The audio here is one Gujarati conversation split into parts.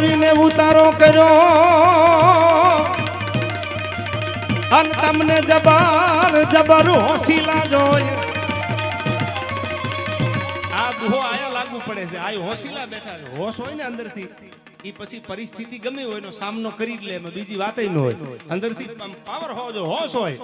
આવીને ઉતારો કર્યો. અને તમને જબર જબર હોશીલા જોઈ આ દુહો આયા લાગુ પડે છે. આ હોશીલા બેઠા છે. હોશ હોય ને અંદરથી એ પછી પરિસ્થિતિ ગમે હોય એનો સામનો કરી જ લે, એમાં બીજી વાત ન હોય. અંદરથી પાવર હોવો જો હોશ હોય.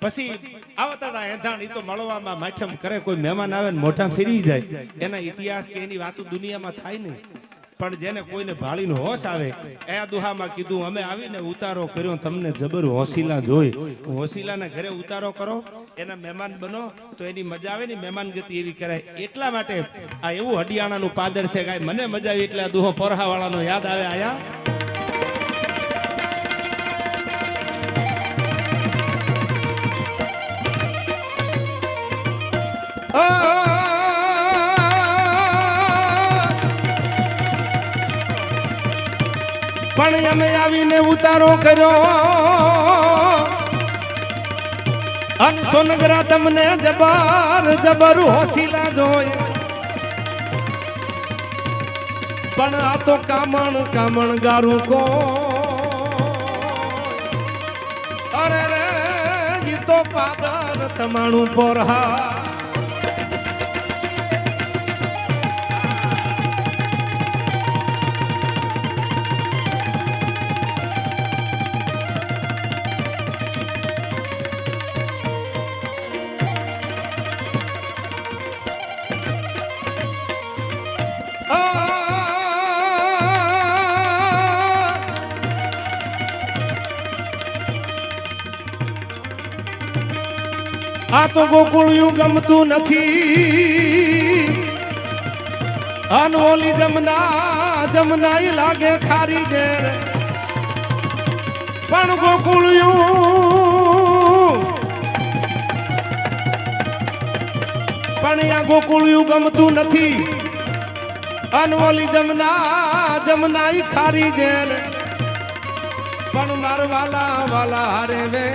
પછી આવતાડા એંધાણ એ તો મળવામાં માઠમ કરે, કોઈ મહેમાન આવે ને મોઢા ફેરી જાય. એના ઇતિહાસ કે એની વાતો દુનિયામાં થાય નહીં. પણ જેને કોઈને ભાળીનો હોશ આવે, એ દુહામાં કીધું, અમે આવીને ઉતારો કર્યો તમને જબર હોસીલા જોઈ. હોસીલાને ઘરે ઉતારો કરો, એના મહેમાન બનો, તો એની મજા આવે ને મહેમાનગતિ એવી કરાય. એટલા માટે આ એવું હડિયાણાનું પાદર છે કાંઈ મને મજા આવી એટલે આ દુહો પોરહાવાળાનો યાદ આવે આયા. પણ અમે આવીને ઉતારો કર્યો. અન સોનગરા તમને જબર જબર હોશીલા જોય. પણ આ તો કામણ કામણ ગારું કો અરે રે, ઈ તો પાદર તમાણું પોરહા આ તો ગોકુળિયું ગમતું નથી. અનોલી જમના જમના લાગે ખારી જેર પણ ગોકુળિયું પણ આ ગોકુળિયું ગમતું નથી. અનોલી જમના જમના ખારી જેર પણ મારવાલા વાલા વાલા હારે વે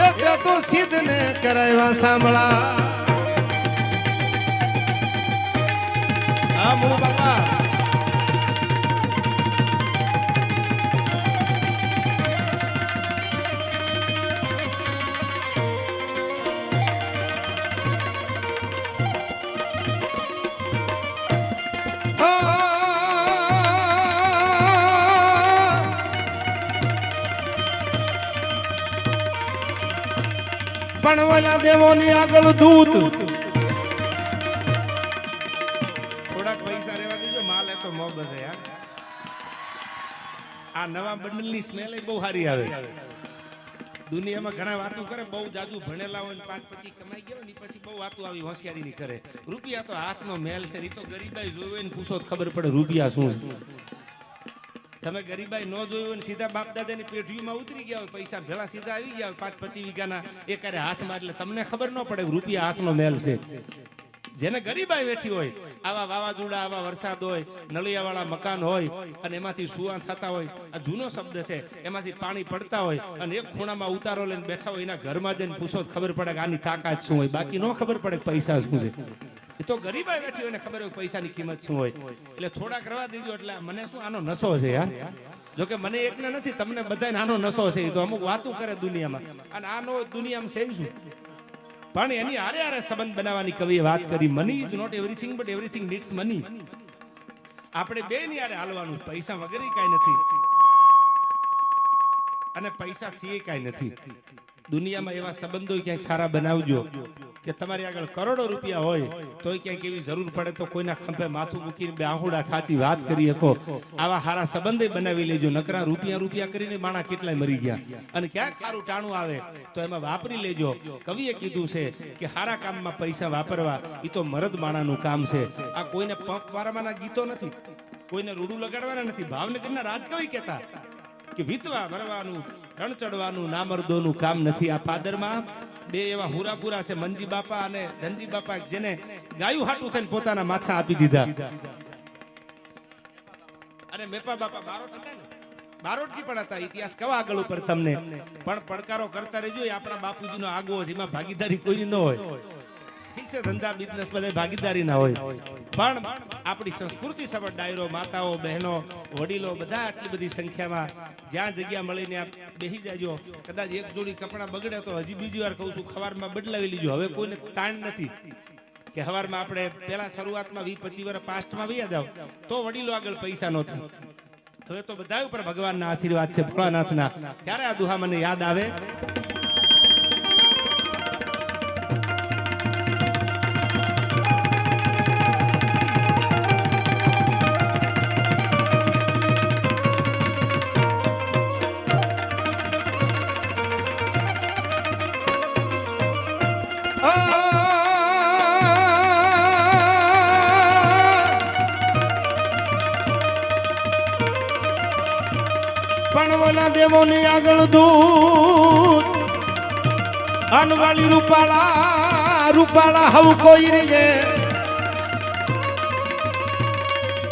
એટલે તો સિદ્ધ ને કરાવ્યા સાંભળા. હા બાપા. પણ ઓલા દેવોની આગળ દૂત. થોડાક પૈસા રહેવા દેજો, માલ એ તો મોહબત યાર આ નવા બંડલની સ્મેલ બહુ સારી આવે. દુનિયામાં ઘણા વાતો કરે, બહુ જાદુ ભણેલા હોય પાંચ પછી કમાઈ ગયો ને પછી બહુ વાતો આવી હોશિયારીની કરે. રૂપિયા તો હાથનો મેલ છે, ઈ તો ગરીબાઈ જોયું હોય ને પૂછો ખબર પડે રૂપિયા શું તમે ગરીબાઈ ન જોયું હોય ને સીધા બાપ દાદાની પેઢીઓમાં ઉતરી ગયા હોય, પૈસા ભેળા સીધા આવી ગયા હોય, પાંચ પચીસ વીઘાના એક કરે હાથમાં એટલે તમને ખબર ન પડે રૂપિયા હાથનો મેલ છે. જેને ગરીબાઈ વેઠી હોય, આવા વાવાઝોડા, આવા વરસાદ હોય, નળિયાવાળા મકાન હોય, અને એમાંથી સુવા થતા હોય, આ જૂનો શબ્દ છે, એમાંથી પાણી પડતા હોય, અને એક ખૂણામાં ઉતારો લઈને બેઠા હોય, એના ઘરમાં જઈને પૂછો ખબર પડે કે આની તાકાત શું હોય. બાકી ન ખબર પડે પૈસા શું છે. એ તો ગરીબાઈ બેઠી હોય ને ખબર હોય પૈસાની કિંમત શું હોય. એટલે થોડાક કરવા દેજો એટલે મને શું આનો નશો છે યાર જોકે મને એકને નથી તમને બધાને આનો નશો છે. એ તો અમુક વાતું કરે દુનિયામાં. અને આનો દુનિયામાં શું? પણ એની હારે હારે સંબંધ બનાવવાની કવિએ વાત કરી money is not everything but everything needs money આપણે બે ની હારે હાલવાનું પૈસા વગેરે કાંઈ નથી. અને પૈસા થી કાંઈ નથી. દુનિયામાં એવા સંબંધો ક્યાંક સારા બનાવજો. કે તમારી આગળ કરોડો રૂપિયા હોય, તોય ક્યાંક એવી જરૂર પડે તો કોઈના ખંભે માથું મૂકીને બે આહુડા ખાચી વાત કરી શકો. આવા સારા સંબંધે બનાવી લેજો, નકરા રૂપિયા રૂપિયા કરીને માણા કેટલાય મરી ગયા. અને ક્યાંક સારું ટાણું આવે તો એમાં વાપરી લેજો. કવિએ કીધું છે કે હારા કામમાં પૈસા વાપરવા એ તો મરદ માણાનું કામ છે. આ કોઈને પંપ મારવાના ગીતો નથી, કોઈને રૂડું લગાડવાના નથી. ભાવનગરના રાજકવિ કહેતા કે વીતવા ભરવાનું રણ ચડવાનું નામર્દોનું કામ નથી આ પાદરમાં. બે એવા હુરાપુરા છે મનજી બાપા અને ધનજી બાપા, જેને ગાયું હાટું થઈને પોતાના માથા આપી દીધા. અને મેપા બાપા બારોટ હતા ને? બારોટજી પણ હતા, ઇતિહાસ કવા આગળ ઉપર તમને? પણ પડકારો કરતા રહેજો, એ આપણા બાપુજીનો આગવો એમાં ભાગીદારી કોઈ ન હોય. ઠીક છે, ધંધા બિઝનેસ બધે ભાગીદારી ના હોય. પણ આપણી સંસ્કૃતિ સભર ડાયરો, માતાઓ, બહેનો, વડીલો બધા આટલી બધી સંખ્યામાં જ્યાં જગ્યા મળીને આપ બેસી જાજો. કદાચ એક જોડી કપડાં બગડે તો હજી બીજી વાર કહું છું, ખવારમાં બદલાવી લીજો. હવે કોઈને તાણ નથી કે હવારમાં આપણે પેલા શરૂઆતમાં વી પચીસ વર્ષ પાસ્ટમાં વૈયા જાવ તો વડીલો આગળ પૈસા નહોતા હવે તો બધા ઉપર ભગવાનના આશીર્વાદ છે, ભોળાનાથના. ત્યારે આ દુહા મને યાદ આવે? પણ ઓલા દેવોની આગળ દૂત. અનવાળી રૂપાળા રૂપાળા હવ કોઈ રીજે.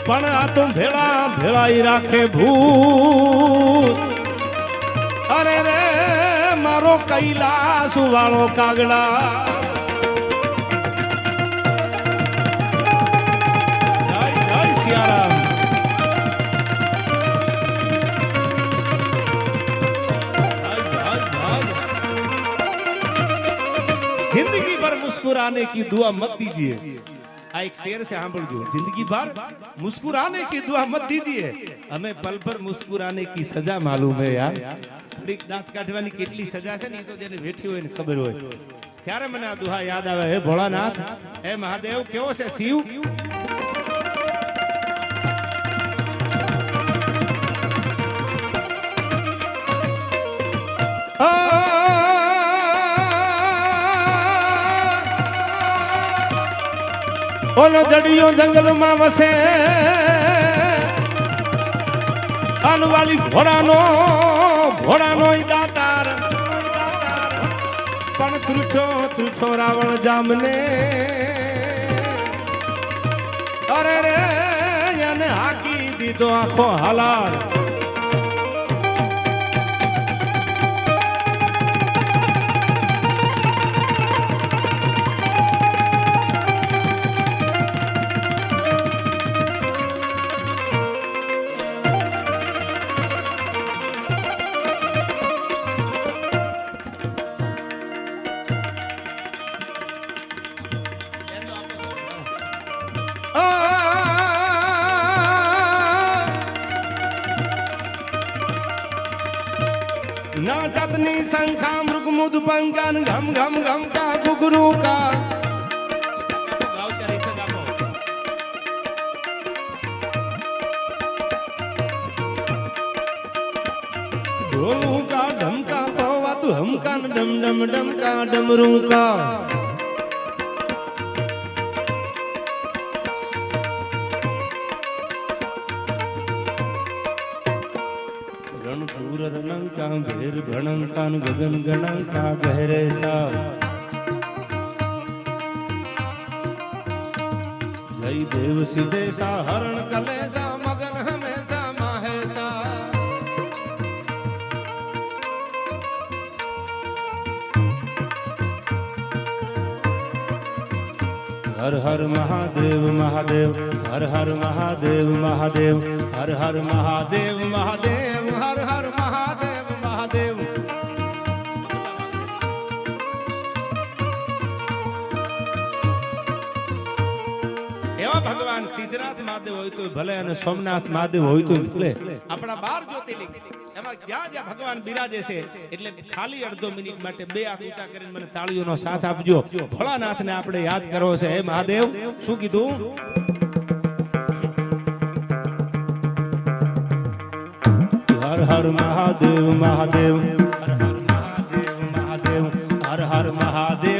પણ આ તો ભેળા, ભેળાઈ રાખે ભૂત. અરે રે, મારો કૈલાસ વાળો કાગડા. मुस्कुराने की दुआ मत दीजिए આ એક શેર છે સાંભળજો જિંદગી ભર मुस्कुराने की दुआ मत दीजिए हमें पल भर मुस्कुराने की सजा मालूम है यार ઘડીક દાંત કાઢવાની કેટલી સજા છે ને એ તો જેને વેઠી હોય ને ખબર હોય ત્યારે મને આ દુહા યાદ આવે હે ભોળાનાથ હે મહાદેવ કેવો છે શિવ ઓલો જડિયો જંગલમાં વસે. અનવાળી ઘોડાનો ઘોડાનો દાતાર. પણ ત્રુછો ત્રુછો રાવણ જામને. અરે રે, એને હાકી દીધો આખો હાલાર. ના જાતની શંખા મૃગ મુદ પંકાન ઘમ ઘમ ઘમ કા ગુગરુ કા ઢોલું કા ઢમકા પવા તું હમકાન ડમ ડમ ડમકા ડમરું કા निर्भणंकान गगन गणंका गहरे सा। जय देव सिदेशा हरण कलेसा मगन हमेशा माहेसा हर हर महादेव महादेव, हर हर महादेव महादेव, हर हर महादेव महादेव। ભગવાન સિદ્ધનાથ મહાદેવ હોય તો ભલે અને સોમનાથ મહાદેવ હોય તો ભલે. આપણા બાર જ્યોતિર્લિંગ, એમાં જ્યાં જ્યાં ભગવાન બિરાજે છે, એટલે ખાલી અડધો મિનિટ માટે બે હાથ ઊંચા કરીને મને તાળીઓનો સાથ આપજો. ભોળાનાથને આપણે યાદ કરવો છે, હે મહાદેવ, શું કીધું? હર હર મહાદેવ મહાદેવ, હર હર મહાદેવ મહાદેવ, હર હર મહાદેવ મહાદેવ.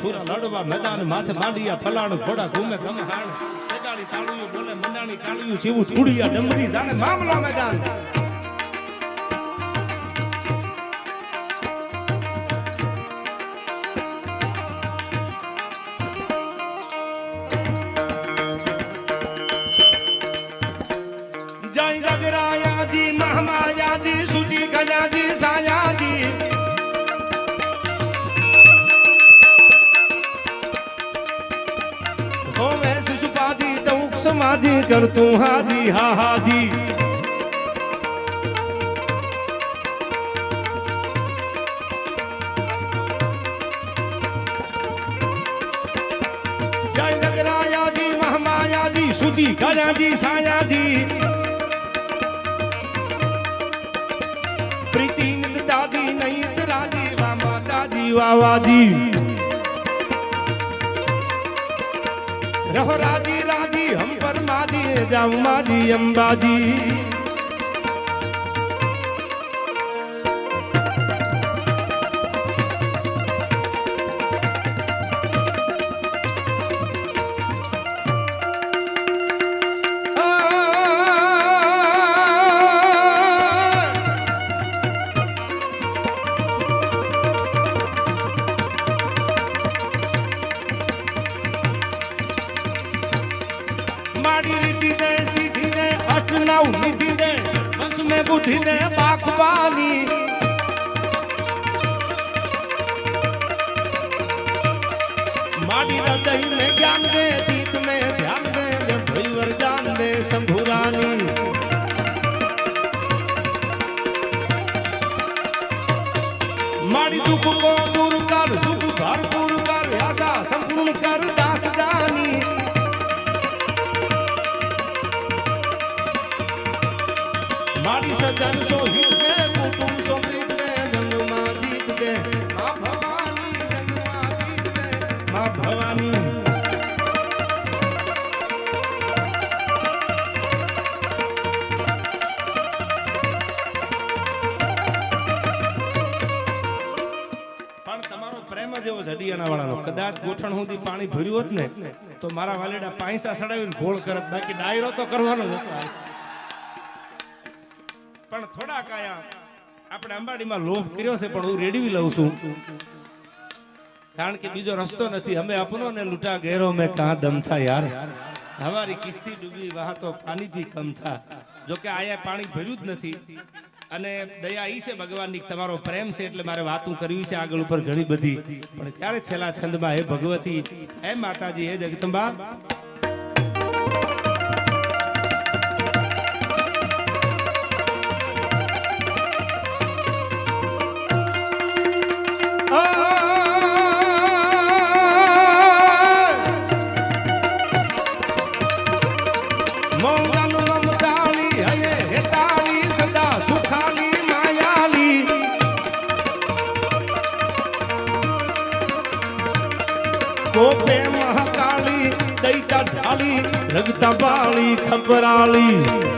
સુરા લડવા મેદાન માથે માંડિયા ફલાણ ઘોડા ઘૂમે ગમહાણ તેડાળી તાળુયું બોલે મંડાણી કાળિયું શિવું ચૂડિયા ડમરી જાણે મામલા મેદાન. હોવે શિશુપાજી તૌક સમાધિ કરતું હાજી હા હાજી જય જગરાયાજી મહામાયાજી સુજી ગજાજી સાયાજી પ્રીતિ નિંદાજી નહીં રાજી વા માતાજી વાવાજી રહો રાજી રાજી હમ પર માજી જાઉં માજી અંબાજી બુદ્ધિને બાખવાની મારી હૃદય મે જ્ઞાન દે ચિત મે ધ્યાન દે, ને ભઈ વરદાન દે સંભુરાની મારી દુખ કો વાળાનો કદાચ ગોઠણ સુધી પાણી ભર્યું હોત ને, તો મારા વાલેડા પાંસા સડાવીને ઘોળ કરત. બાકી ડાયરો તો કરવાનો પણ થોડા કાયા આપણે અંબાડીમાં લોભ કર્યો છે, પણ હું રેડવી લઉં છું. કારણ કે બીજો રસ્તો નથી. અમે અપનો ને લૂંટા ગેરો મેં કાં દમ થા યાર. હમારી કિસ્તી ડૂબી, વાહ તો પાણી ભી કમ થા. જો કે આયા પાણી ભર્યું જ નથી. અને દયા ઈ છે ભગવાનની તમારો પ્રેમ છે એટલે મારે વાતું કરવી છે આગળ ઉપર ઘણી બધી. પણ ક્યારે છેલ્લા છંદમાં હે ભગવતી, હે માતાજી, હે જગદંબા but i leave